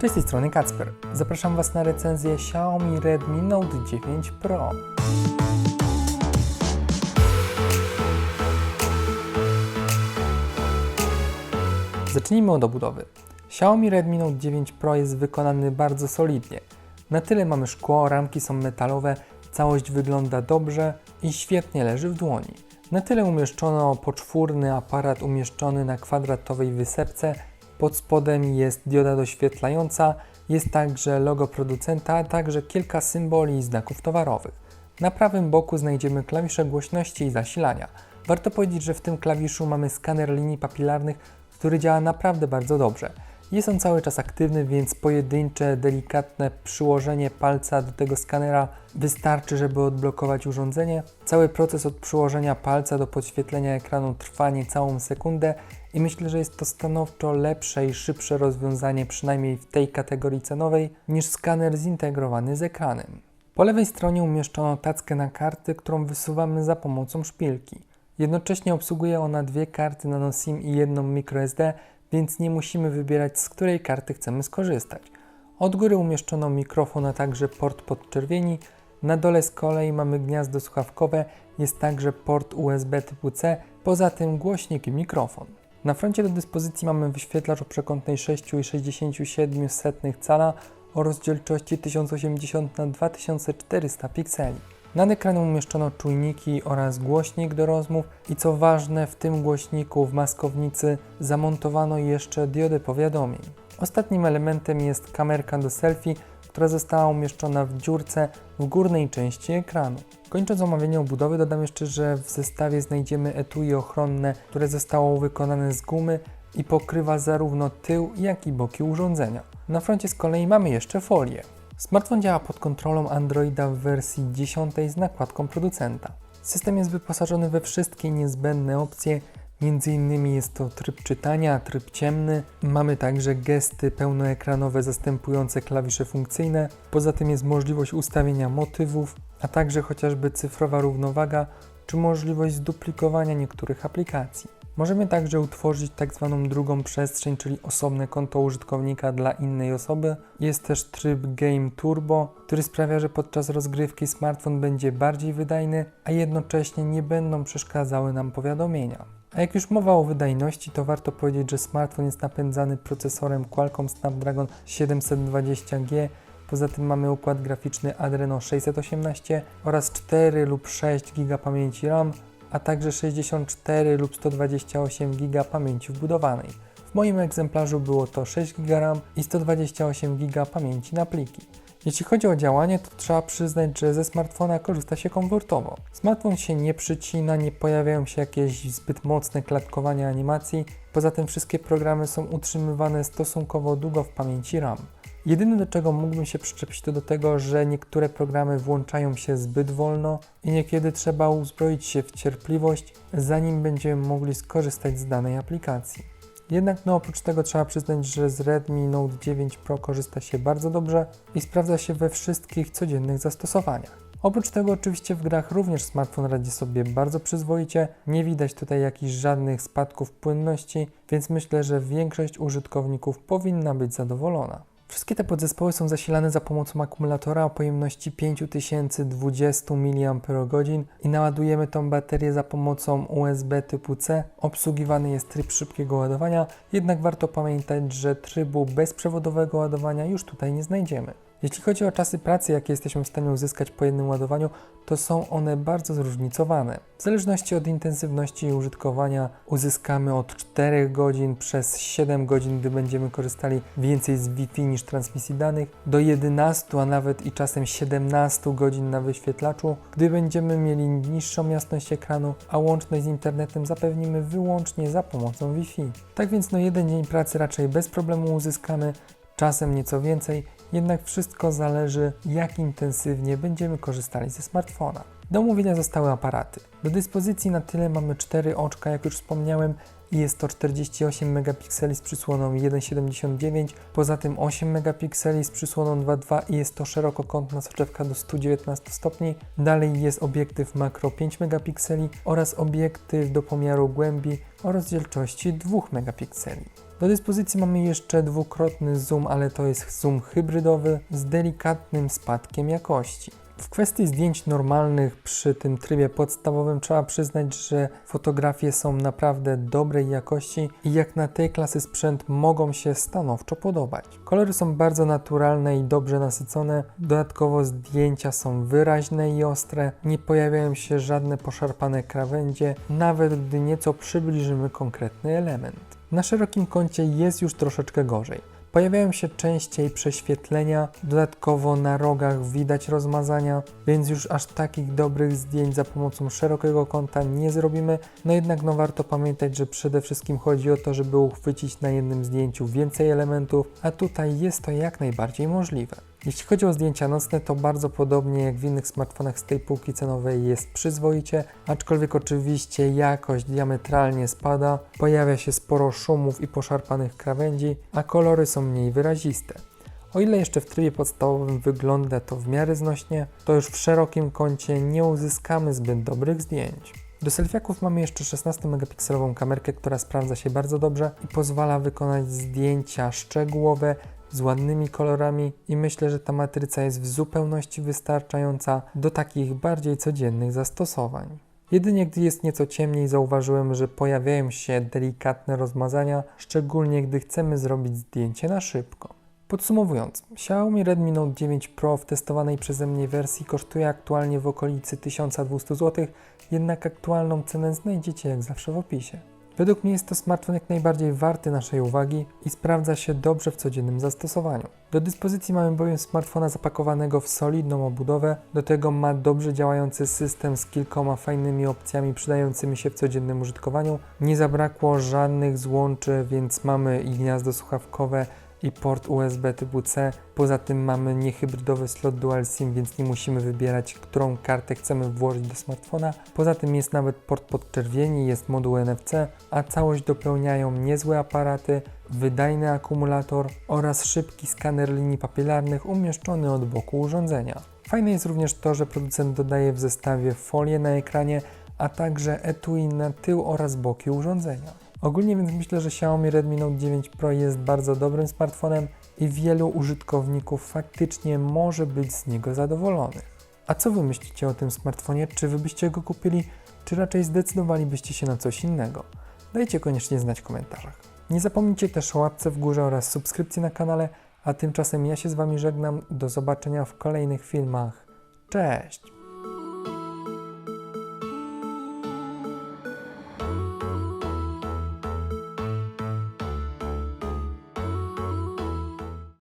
Cześć, z tej strony Kacper. Zapraszam Was na recenzję Xiaomi Redmi Note 9 Pro. Zacznijmy od obudowy. Xiaomi Redmi Note 9 Pro jest wykonany bardzo solidnie. Na tyle mamy szkło, ramki są metalowe, całość wygląda dobrze i świetnie leży w dłoni. Na tyle umieszczono poczwórny aparat umieszczony na kwadratowej wysepce. Pod spodem jest dioda doświetlająca, jest także logo producenta, a także kilka symboli i znaków towarowych. Na prawym boku znajdziemy klawisze głośności i zasilania. Warto powiedzieć, że w tym klawiszu mamy skaner linii papilarnych, który działa naprawdę bardzo dobrze. Jest on cały czas aktywny, więc pojedyncze, delikatne przyłożenie palca do tego skanera wystarczy, żeby odblokować urządzenie. Cały proces od przyłożenia palca do podświetlenia ekranu trwa niecałą sekundę i myślę, że jest to stanowczo lepsze i szybsze rozwiązanie, przynajmniej w tej kategorii cenowej, niż skaner zintegrowany z ekranem. Po lewej stronie umieszczono tackę na karty, którą wysuwamy za pomocą szpilki. Jednocześnie obsługuje ona dwie karty nano SIM i jedną microSD, więc nie musimy wybierać z której karty chcemy skorzystać. Od góry umieszczono mikrofon, a także port podczerwieni. Na dole z kolei mamy gniazdo słuchawkowe, jest także port USB typu C, poza tym głośnik i mikrofon. Na froncie do dyspozycji mamy wyświetlacz o przekątnej 6,67 cala o rozdzielczości 1080 na 2400 pikseli. Nad ekranem umieszczono czujniki oraz głośnik do rozmów i co ważne, w tym głośniku w maskownicy zamontowano jeszcze diodę powiadomień. Ostatnim elementem jest kamerka do selfie, która została umieszczona w dziurce w górnej części ekranu. Kończąc omawianie obudowy dodam jeszcze, że w zestawie znajdziemy etui ochronne, które zostało wykonane z gumy i pokrywa zarówno tył, jak i boki urządzenia. Na froncie z kolei mamy jeszcze folię. Smartfon działa pod kontrolą Androida w wersji 10 z nakładką producenta. System jest wyposażony we wszystkie niezbędne opcje, między innymi jest to tryb czytania, tryb ciemny. Mamy także gesty pełnoekranowe zastępujące klawisze funkcyjne. Poza tym jest możliwość ustawienia motywów, a także chociażby cyfrowa równowaga czy możliwość zduplikowania niektórych aplikacji. Możemy także utworzyć tak zwaną drugą przestrzeń, czyli osobne konto użytkownika dla innej osoby. Jest też tryb Game Turbo, który sprawia, że podczas rozgrywki smartfon będzie bardziej wydajny, a jednocześnie nie będą przeszkadzały nam powiadomienia. A jak już mowa o wydajności, to warto powiedzieć, że smartfon jest napędzany procesorem Qualcomm Snapdragon 720G. Poza tym mamy układ graficzny Adreno 618 oraz 4 lub 6 GB pamięci RAM, a także 64 lub 128 GB pamięci wbudowanej. W moim egzemplarzu było to 6 GB RAM i 128 GB pamięci na pliki. Jeśli chodzi o działanie, to trzeba przyznać, że ze smartfona korzysta się komfortowo. Smartfon się nie przycina, nie pojawiają się jakieś zbyt mocne klatkowania animacji. Poza tym wszystkie programy są utrzymywane stosunkowo długo w pamięci RAM. Jedyne do czego mógłbym się przyczepić to do tego, że niektóre programy włączają się zbyt wolno i niekiedy trzeba uzbroić się w cierpliwość, zanim będziemy mogli skorzystać z danej aplikacji. Jednak no oprócz tego trzeba przyznać, że z Redmi Note 9 Pro korzysta się bardzo dobrze i sprawdza się we wszystkich codziennych zastosowaniach. Oprócz tego oczywiście w grach również smartfon radzi sobie bardzo przyzwoicie, nie widać tutaj jakichś żadnych spadków płynności, więc myślę, że większość użytkowników powinna być zadowolona. Wszystkie te podzespoły są zasilane za pomocą akumulatora o pojemności 5020 mAh i naładujemy tą baterię za pomocą USB typu C. Obsługiwany jest tryb szybkiego ładowania, jednak warto pamiętać, że trybu bezprzewodowego ładowania już tutaj nie znajdziemy. Jeśli chodzi o czasy pracy, jakie jesteśmy w stanie uzyskać po jednym ładowaniu, to są one bardzo zróżnicowane. W zależności od intensywności użytkowania uzyskamy od 4 godzin przez 7 godzin, gdy będziemy korzystali więcej z Wi-Fi niż transmisji danych, do 11, a nawet i czasem 17 godzin na wyświetlaczu, gdy będziemy mieli niższą jasność ekranu, a łączność z internetem zapewnimy wyłącznie za pomocą Wi-Fi. Tak więc no jeden dzień pracy raczej bez problemu uzyskamy, czasem nieco więcej, jednak wszystko zależy, jak intensywnie będziemy korzystali ze smartfona. Do omówienia zostały aparaty. Do dyspozycji na tyle mamy 4 oczka, jak już wspomniałem, i jest to 48 megapikseli z przysłoną 1,79, poza tym 8 megapikseli z przysłoną 2,2 i jest to szerokokątna soczewka do 119 stopni. Dalej jest obiektyw makro 5 megapikseli oraz obiektyw do pomiaru głębi o rozdzielczości 2 megapikseli. Do dyspozycji mamy jeszcze dwukrotny zoom, ale to jest zoom hybrydowy z delikatnym spadkiem jakości. W kwestii zdjęć normalnych przy tym trybie podstawowym trzeba przyznać, że fotografie są naprawdę dobrej jakości i jak na tej klasy sprzęt mogą się stanowczo podobać. Kolory są bardzo naturalne i dobrze nasycone, dodatkowo zdjęcia są wyraźne i ostre, nie pojawiają się żadne poszarpane krawędzie, nawet gdy nieco przybliżymy konkretny element. Na szerokim kącie jest już troszeczkę gorzej. Pojawiają się częściej prześwietlenia, dodatkowo na rogach widać rozmazania, więc już aż takich dobrych zdjęć za pomocą szerokiego kąta nie zrobimy. No jednak no warto pamiętać, że przede wszystkim chodzi o to, żeby uchwycić na jednym zdjęciu więcej elementów, a tutaj jest to jak najbardziej możliwe. Jeśli chodzi o zdjęcia nocne, to bardzo podobnie jak w innych smartfonach z tej półki cenowej jest przyzwoicie, aczkolwiek oczywiście jakość diametralnie spada, pojawia się sporo szumów i poszarpanych krawędzi, a kolory są mniej wyraziste. O ile jeszcze w trybie podstawowym wygląda to w miarę znośnie, to już w szerokim kącie nie uzyskamy zbyt dobrych zdjęć. Do selfiaków mamy jeszcze 16-megapikselową kamerkę, która sprawdza się bardzo dobrze i pozwala wykonać zdjęcia szczegółowe z ładnymi kolorami i myślę, że ta matryca jest w zupełności wystarczająca do takich bardziej codziennych zastosowań. Jedynie gdy jest nieco ciemniej zauważyłem, że pojawiają się delikatne rozmazania, szczególnie gdy chcemy zrobić zdjęcie na szybko. Podsumowując, Xiaomi Redmi Note 9 Pro w testowanej przeze mnie wersji kosztuje aktualnie w okolicy 1200 zł, jednak aktualną cenę znajdziecie jak zawsze w opisie. Według mnie jest to smartfon jak najbardziej warty naszej uwagi i sprawdza się dobrze w codziennym zastosowaniu. Do dyspozycji mamy bowiem smartfona zapakowanego w solidną obudowę, do tego ma dobrze działający system z kilkoma fajnymi opcjami przydającymi się w codziennym użytkowaniu. Nie zabrakło żadnych złączy, więc mamy i gniazdo słuchawkowe, i port USB typu C. Poza tym mamy niehybrydowy slot dual SIM, więc nie musimy wybierać, którą kartę chcemy włożyć do smartfona. Poza tym jest nawet port podczerwieni, jest moduł NFC, a całość dopełniają niezłe aparaty, wydajny akumulator oraz szybki skaner linii papilarnych umieszczony od boku urządzenia. Fajne jest również to, że producent dodaje w zestawie folię na ekranie, a także etui na tył oraz boki urządzenia. Ogólnie więc myślę, że Xiaomi Redmi Note 9 Pro jest bardzo dobrym smartfonem i wielu użytkowników faktycznie może być z niego zadowolonych. A co wy myślicie o tym smartfonie? Czy wy byście go kupili, czy raczej zdecydowalibyście się na coś innego? Dajcie koniecznie znać w komentarzach. Nie zapomnijcie też o łapce w górze oraz subskrypcji na kanale, a tymczasem ja się z wami żegnam. Do zobaczenia w kolejnych filmach. Cześć!